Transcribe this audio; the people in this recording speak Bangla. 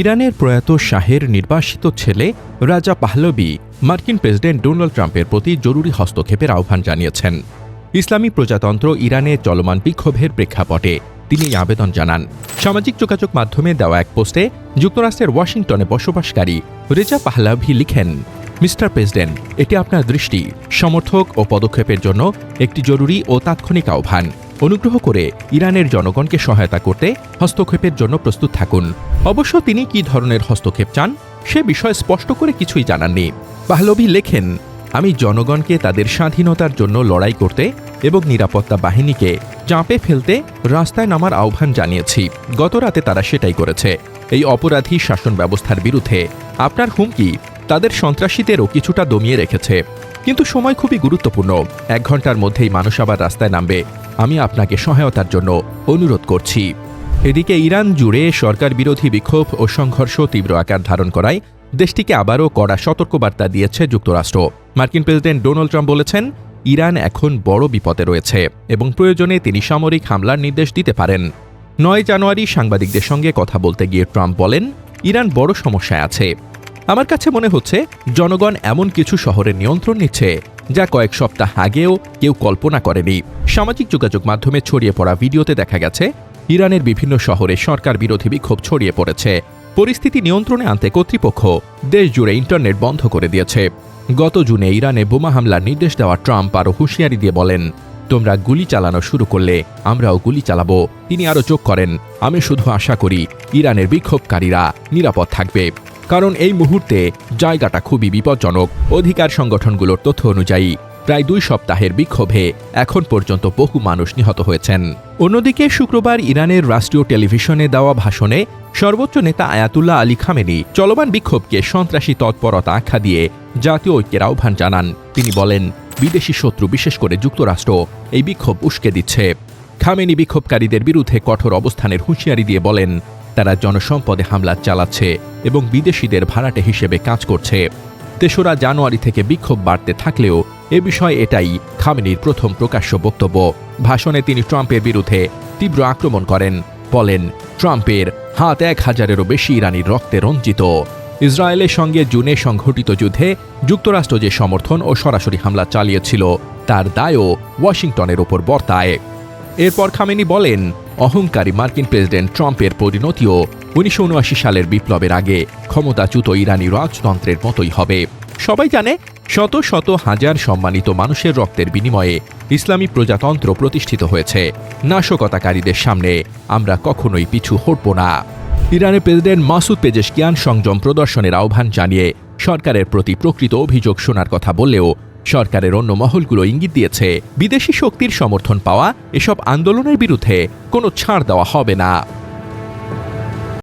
ইরানের প্রয়াত শাহের নির্বাসিত ছেলে রাজা পাহলবি মার্কিন প্রেসিডেন্ট ডোনাল্ড ট্রাম্পের প্রতি জরুরি হস্তক্ষেপের আহ্বান জানিয়েছেন। ইসলামী প্রজাতন্ত্র ইরানে চলমান বিক্ষোভের প্রেক্ষাপটে তিনি আবেদন জানান। সামাজিক যোগাযোগ মাধ্যমে দেওয়া এক পোস্টে যুক্তরাষ্ট্রের ওয়াশিংটনে বসবাসকারী রেজা পাহলাভি লিখেন, মিস্টার প্রেসিডেন্ট, এটি আপনার দৃষ্টি। সমর্থক ও পদক্ষেপের জন্য একটি জরুরি ও তাৎক্ষণিক আহ্বান। অনুগ্রহ করে ইরানের জনগণকে সহায়তা করতে হস্তক্ষেপের জন্য প্রস্তুত থাকুন। অবশ্য তিনি কি ধরনের হস্তক্ষেপ চান, সে বিষয়ে স্পষ্ট করে কিছুই জানাননি পাহলভি লেখেন, আমি জনগণকে তাদের স্বাধীনতার জন্য লড়াই করতে এবং নিরাপত্তা বাহিনীকে চাপে ফেলতে রাস্তায় নামার আহ্বান জানিয়েছি। গত রাতে তারা সেটাই করেছে। এই অপরাধী শাসন ব্যবস্থার বিরুদ্ধে আপনার হুমকি তাদের সন্ত্রাসীদেরও কিছুটা দমিয়ে রেখেছে। কিন্তু সময় খুবই গুরুত্বপূর্ণ। এক ঘণ্টার মধ্যেই মানুষ আবার রাস্তায় নামবে। আমি আপনাকে সহায়তার জন্য অনুরোধ করছি। এদিকে ইরান জুড়ে সরকার বিরোধী বিক্ষোভ ও সংঘর্ষ তীব্র আকার ধারণ করায় দেশটিকে আবারও কড়া সতর্কবার্তা দিয়েছে যুক্তরাষ্ট্র। মার্কিন প্রেসিডেন্ট ডোনাল্ড ট্রাম্প বলেছেন, ইরান এখন বড় বিপদে রয়েছে এবং প্রয়োজনে তিনি সামরিক হামলার নির্দেশ দিতে পারেন। নয় জানুয়ারি সাংবাদিকদের সঙ্গে কথা বলতে গিয়ে ট্রাম্প বলেন, ইরান বড় সমস্যায় আছে। আমার কাছে মনে হচ্ছে জনগণ এমন কিছু শহরের নিয়ন্ত্রণ নিচ্ছে যা কয়েক সপ্তাহ আগেও কেউ কল্পনা করেনি। সামাজিক যোগাযোগ মাধ্যমে ছড়িয়ে পড়া ভিডিওতে দেখা গেছে, ইরানের বিভিন্ন শহরে সরকার বিরোধী বিক্ষোভ ছড়িয়ে পড়েছে। পরিস্থিতি নিয়ন্ত্রণে আনতে কর্তৃপক্ষ দেশ জুড়ে ইন্টারনেট বন্ধ করে দিয়েছে। গত জুনে ইরানে বোমা হামলার নির্দেশ দেওয়া ট্রাম্প আরও হুঁশিয়ারি দিয়ে বলেন, তোমরা গুলি চালানো শুরু করলে আমরাও গুলি চালাবো। তিনি আরও যোগ করেন, আমি শুধু আশা করি ইরানের বিক্ষোভকারীরা নিরাপদ থাকবে। কারণ এই মুহূর্তে জায়গাটা খুবই বিপজ্জনক। অধিকার সংগঠনগুলোর তথ্য অনুযায়ী, প্রায় দুই সপ্তাহের বিক্ষোভে এখন পর্যন্ত বহু মানুষ নিহত হয়েছেন। অন্যদিকে শুক্রবার ইরানের রাষ্ট্রীয় টেলিভিশনে দেওয়া ভাষণে সর্বোচ্চ নেতা আয়াতুল্লাহ আলী খামেনি চলমান বিক্ষোভকে সন্ত্রাসী তৎপরতা আখ্যা দিয়ে জাতীয় ঐক্যের আহ্বান জানান। তিনি বলেন, বিদেশি শত্রু বিশেষ করে যুক্তরাষ্ট্র এই বিক্ষোভ উস্কে দিচ্ছে। খামেনি বিক্ষোভকারীদের বিরুদ্ধে কঠোর অবস্থানের হুঁশিয়ারি দিয়ে বলেন তারা জনসম্পদে হামলা চালাচ্ছে এবং বিদেশিদের ভাড়াটে হিসেবে কাজ করছে। তেসরা জানুয়ারি থেকে বিক্ষোভ বাড়তে থাকলেও এ বিষয়ে এটাই খামেনির প্রথম প্রকাশ্য বক্তব্য। ভাষণে তিনি ট্রাম্পের বিরুদ্ধে তীব্র আক্রমণ করেন। বলেন, ট্রাম্পের হাত এক হাজারেরও বেশি ইরানির রক্তে রঞ্জিত। ইসরায়েলের সঙ্গে জুনে সংঘটিত যুদ্ধে যুক্তরাষ্ট্র যে সমর্থন ও সরাসরি হামলা চালিয়েছিল, তার দায়ও ওয়াশিংটনের ওপর বর্তায়। এরপর খামেনি বলেন অহংকারী মার্কিন প্রেসিডেন্ট ট্রাম্পের পরিণতিও উনিশশো উনআশি সালের বিপ্লবের আগে ক্ষমতাচ্যুত ইরানি রাজতন্ত্রের মতোই হবে। সবাই জানে, শত শত হাজার সম্মানিত মানুষের রক্তের বিনিময়ে ইসলামী প্রজাতন্ত্র প্রতিষ্ঠিত হয়েছে। নাশকতাকারীদের সামনে আমরা কখনোই পিছু হটব না। ইরানের প্রেসিডেন্ট মাসুদ পেজেশকিয়ান সংযম প্রদর্শনের আহ্বান জানিয়ে সরকারের প্রতি প্রকৃত অভিযোগ শোনার কথা বললেও সরকারের অন্য মহলগুলো ইঙ্গিত দিয়েছে, বিদেশি শক্তির সমর্থন পাওয়া এসব আন্দোলনের বিরুদ্ধে কোনো ছাড় দেওয়া হবে না।